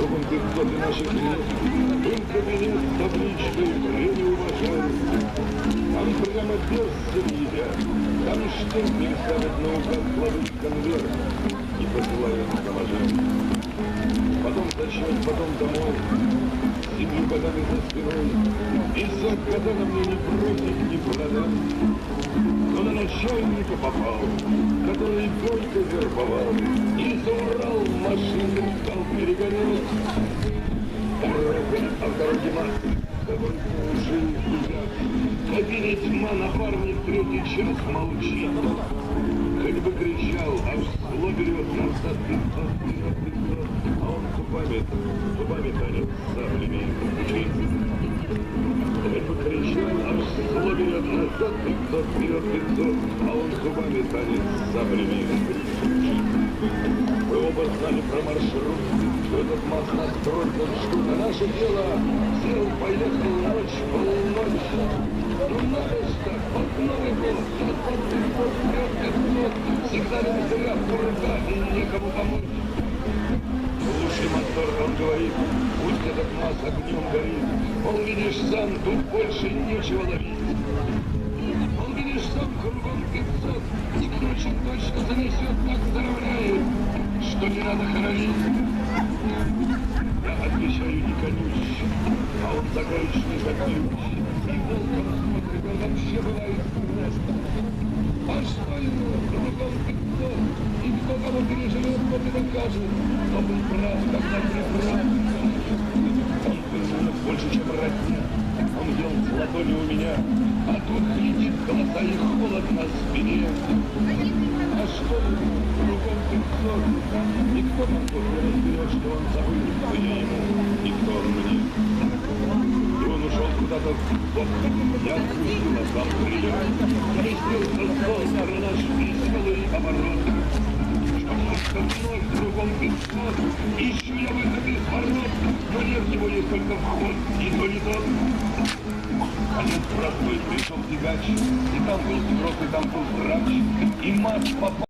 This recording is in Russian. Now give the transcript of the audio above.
кругом 500 наших лет. Был кабинет с табличкой «Время уважаем». Там прямо перцы едят. Там штемпель ставят наугад сложить конверт и посылают на. Потом зачет, потом домой. Семью годами за спиной. И сад катана мне не бросит, не продам. Но на начальника попал, который только вербовал. И за кабине тьма, напарник третий час молчит. Хоть бы кричал, аж зло берет назад, пятьсот, вперед, пятьсот, а он зубами, зубами танет саблями кричит. Хоть бы кричал, аж зло берет назад, пятьсот, вперед, пятьсот, а он зубами танет саблями кричит. Вы оба знали про маршрут, что этот мост настроен штука. Наше дело, сел, поехал ночь, полночь. Ну надо ж так, под Новый год, тут под год, вперед, пятьсот, сигналим зря, курка, и некому помочь. Слушай, мотор, он говорит, пусть этот масс огнем горит. Мол, видишь сам, тут больше нечего ловить. Он, видишь, сам кругом 500, и точно занесет, так заравняет, что не надо хоронить. Я отвечаю не колюч, а он загадочный как ключ. И волком смотрит, он вообще бывает. А что ему кругом 500, и кто кого переживет, тот и докажет, кто был прав, когда прав. Он был больше, чем родня. Он ел с ладони у меня, а тут глядит голоса и холод на спине. А что ему кругом 500? Никто тут не разберет, что он забыл, кто я ему, никто он мне. И он ушел куда-то в бок. Я отпустил, а сам принял. Крестился стол, наш веселый оборот. Что вновь кругом 500, ищу я выход из ворот, но нет в него есть только вход, и то не тот. Конец простой пришел тягач, и там был сброс, и там был врач, и мат попал.